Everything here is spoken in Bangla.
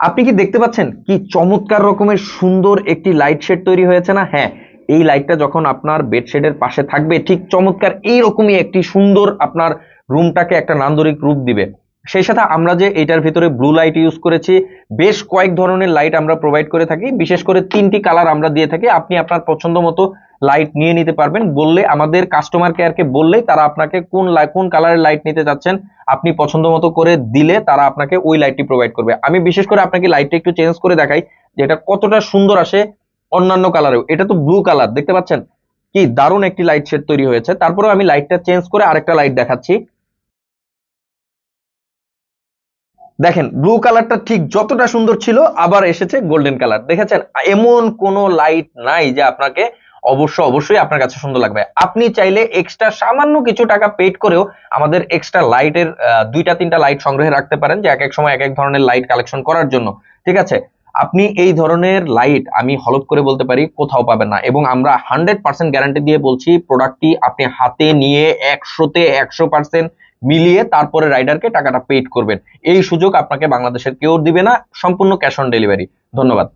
আপনি কি দেখতে পাচ্ছেন? কি চমৎকার রকমের সুন্দর একটি লাইট শেড তৈরি হয়েছে না? হ্যাঁ এই লাইটটা যখন আপনার বেডশেডের পাশে থাকবে, ঠিক চমৎকার এইরকমই একটি সুন্দর আপনার রুমটাকে একটা নান্দরিক রূপ দিবে। সেই সাথে আমরা যে এটার ভিতরে ব্লু লাইট ইউজ করেছি, বেশ কয়েক ধরনের লাইট আমরা প্রোভাইড করে থাকি। বিশেষ করে তিনটি কালার আমরা দিয়ে থাকি। আপনি আপনার পছন্দ মতো লাইট নিয়ে নিতে পারবেন। বললে আমাদের কাস্টমার কেয়ারকে বললেই তারা আপনাকে কোন কোন কালারের লাইট নিতে চাচ্ছেন আপনি পছন্দ মতো করে দিলে তারা আপনাকে ওই লাইটটি প্রোভাইড করবে। আমি বিশেষ করে আপনাকে লাইটটা একটু চেঞ্জ করে দেখাই যে এটা কতটা সুন্দর আসে অন্যান্য কালারেও এটা তো ব্লু কালার দেখতে পাচ্ছেন? কি দারুণ একটি লাইট শেড তৈরি হয়েছে। তারপরেও আমি লাইটটা চেঞ্জ করে আরেকটা লাইট দেখাচ্ছি। দেখেন ব্লু কালারটা ঠিক যতটা সুন্দর ছিল, আবার এসেছে গোল্ডেন কালার দেখেছেন, এমন কোনো লাইট নাই যে আপনাকে অবশ্য অবশ্যই আপনার কাছে সুন্দর লাগবে। আপনি চাইলে এক্সট্রা সামান্য কিছু টাকা পেড করেও আমাদের এক্সট্রা লাইটের দুইটা, তিনটা লাইট সংগ্রহে রাখতে পারেন, যে এক এক সময় এক এক ধরনের লাইট কালেকশন করার জন্য। ঠিক আছে? আপনি এই ধরনের লাইট আমি হলপ করে বলতে পারি, কোথাও পাবেন না। এবং আমরা হান্ড্রেড পার্সেন্ট গ্যারান্টি দিয়ে বলছি প্রোডাক্টটি আপনি হাতে নিয়ে একশোতে একশো পার্সেন্ট মিলিয়ে তারপরে রাইডারকে টাকাটা পেইড করবেন। এই সুযোগ আপনাকে বাংলাদেশের কেউ দিবে না, সম্পূর্ণ ক্যাশ অন ডেলিভারি ধন্যবাদ।